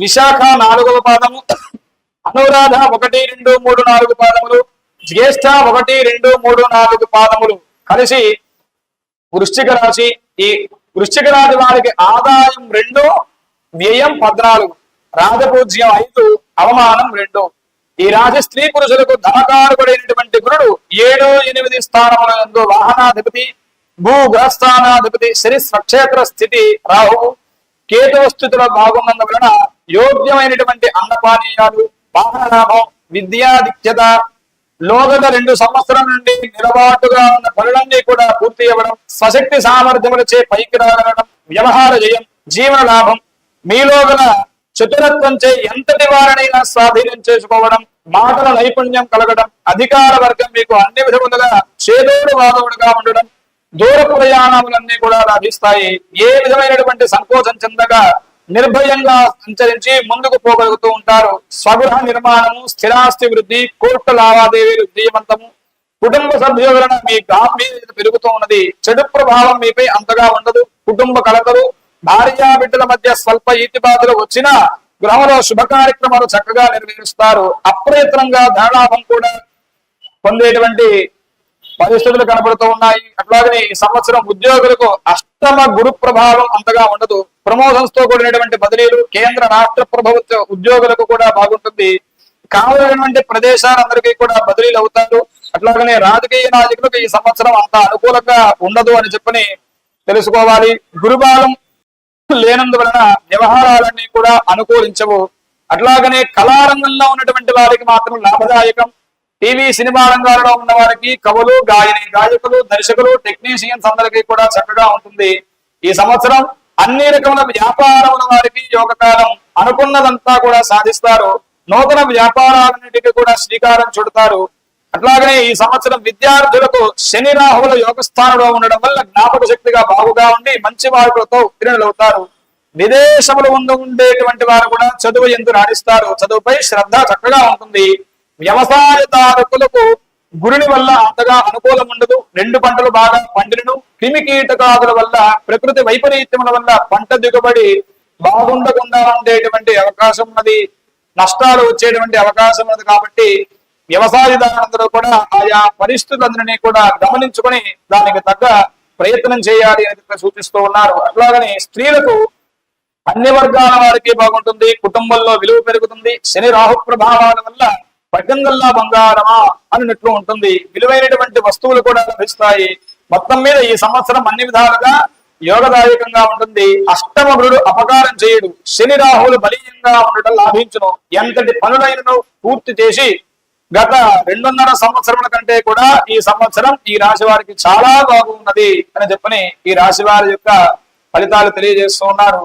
విశాఖ నాలుగవ పాదము అనురాధ ఒకటి రెండు మూడు నాలుగు పాదములు జ్యేష్ఠ ఒకటి రెండు మూడు నాలుగు పాదములు కలిసి వృశ్చిక రాశి ఈ వృశ్చిక రాశి వారికి ఆదాయం రెండు వ్యయం పద్నాలుగు రాజపూజ్యం ఐదు అవమానం రెండు. ఈ రాశి స్త్రీ పురుషులకు ధనకారుడైనటువంటి గురుడు ఏడు ఎనిమిది స్థానముల ఎందు వాహనాధిపతి భూ గ్రహస్థానాధిపతి శని స్వక్షేత్ర స్థితి రాహువు కేతువ స్థితిలో బాగున్నందు వలన యోగ్యమైనటువంటి అన్నపానీయాలు వాహన లాభం విద్యాధిక్యత లోగత రెండు సంవత్సరం నుండి నిలబాటుగా ఉన్న పనులన్నీ కూడా పూర్తి అవ్వడం స్వశక్తి సామర్థ్యములచే పైకి రాగలడం వ్యవహార జయం జీవన లాభం మీలో గల చతురత్వంచే ఎంతటి వారినైనా స్వాధీనం చేసుకోవడం మాటల నైపుణ్యం కలగడం అధికార వర్గం మీకు అన్ని విధములుగా చేదోడు వాదవుడుగా ఉండడం దూర ప్రయాణములన్నీ కూడా లభిస్తాయి. ఏ విధమైనటువంటి సంకోచం చెందగా నిర్భయంగా సంచరించి ముందుకు పోగలుగుతూ ఉంటారు. స్వగృహ నిర్మాణము స్థిరాస్తి వృద్ధి కోర్టు లావాదేవీలు విజయవంతము కుటుంబ సభ్యుల వలన మీ గాంభీర్యత పెరుగుతూ ఉన్నది. చెడు ప్రభావం మీపై అంతగా ఉండదు. కుటుంబ కలతలు భార్యా బిడ్డల మధ్య స్వల్ప ఈతిబాధలు వచ్చినా గృహంలో శుభ కార్యక్రమాలు చక్కగా నిర్వహిస్తారు అప్రయత్నంగా ధనలాభం కూడా పొందేటువంటి పరిస్థితులు కనబడుతూ ఉన్నాయి. అట్లాగనే ఈ సంవత్సరం ఉద్యోగులకు అష్టమ గురు ప్రభావం అంతగా ఉండదు. ప్రమోషన్స్తో కూడినటువంటి బదిలీలు కేంద్ర రాష్ట్ర ప్రభుత్వ ఉద్యోగులకు కూడా బాగుంటుంది. కావలసినటువంటి ప్రదేశాలందరికీ కూడా బదిలీలు అవుతారు. అట్లాగనే రాజకీయ నాయకులకు ఈ సంవత్సరం అంత అనుకూలంగా ఉండదు అని చెప్పని తెలుసుకోవాలి. గురుబాలం లేనందువలన వ్యవహారాలన్నీ కూడా అనుకూలించవు. అట్లాగనే కళారంగంలో ఉన్నటువంటి వారికి మాత్రం లాభదాయకం. టీవీ సినిమా రంగాలలో ఉన్న వారికి కవులు గాయని గాయకులు దర్శకులు టెక్నీషియన్స్ అందరికీ కూడా చక్కగా ఉంటుంది. ఈ సంవత్సరం అన్ని రకముల వ్యాపారముల వారికి యోగకాలం అనుకున్నదంతా కూడా సాధిస్తారు. నూతన వ్యాపారాలన్నిటికీ కూడా శ్రీకారం చుడతారు. అట్లాగనే ఈ సంవత్సరం విద్యార్థులకు శని రాహువుల యోగస్థానంలో ఉండడం వల్ల జ్ఞాపక శక్తిగా బాగుగా ఉండి మంచి మార్కులతో ఉత్తీర్ణులవుతారు. విదేశములు ముందు ఉండేటువంటి వారు కూడా చదువు ఎందు రాణిస్తారు. చదువుపై శ్రద్ధ చక్కగా ఉంటుంది. వ్యవసాయదారులకు గురుని వల్ల అంతగా అనుకూలం ఉండదు. రెండు పంటలు బాగా పండినను. క్రిమి కీటకాదుల వల్ల ప్రకృతి వైపరీత్యముల వల్ల పంట దిగుబడి బాగుండకుండా ఉండేటువంటి అవకాశం ఉన్నది. నష్టాలు వచ్చేటువంటి అవకాశం ఉన్నది కాబట్టి వ్యవసాయదారులందరూ కూడా ఆయా పరిస్థితులందరినీ కూడా గమనించుకొని దానికి తగ్గ ప్రయత్నం చేయాలి అని సూచిస్తూ ఉన్నారు. అట్లాగనే స్త్రీలకు అన్ని వర్గాల వారికి బాగుంటుంది. కుటుంబంలో విలువ పెరుగుతుంది. శని రాహు ప్రభావాల వల్ల పట్టంగల్లా బంగారమా అన్నట్లు ఉంటుంది. విలువైనటువంటి వస్తువులు కూడా లభిస్తాయి. మొత్తం మీద ఈ సంవత్సరం అన్ని విధాలుగా యోగదాయకంగా ఉంటుంది. అష్టమగురుడు అపకారం చేయడు. శని రాహులు బలీయంగా ఉండటం లాభించును. ఎంతటి పనులైనను పూర్తి చేసి గత రెండున్నర సంవత్సరముల కంటే కూడా ఈ సంవత్సరం ఈ రాశి వారికి చాలా బాగున్నది అని చెప్పని ఈ రాశి వారి యొక్క ఫలితాలు తెలియజేస్తూ ఉన్నారు.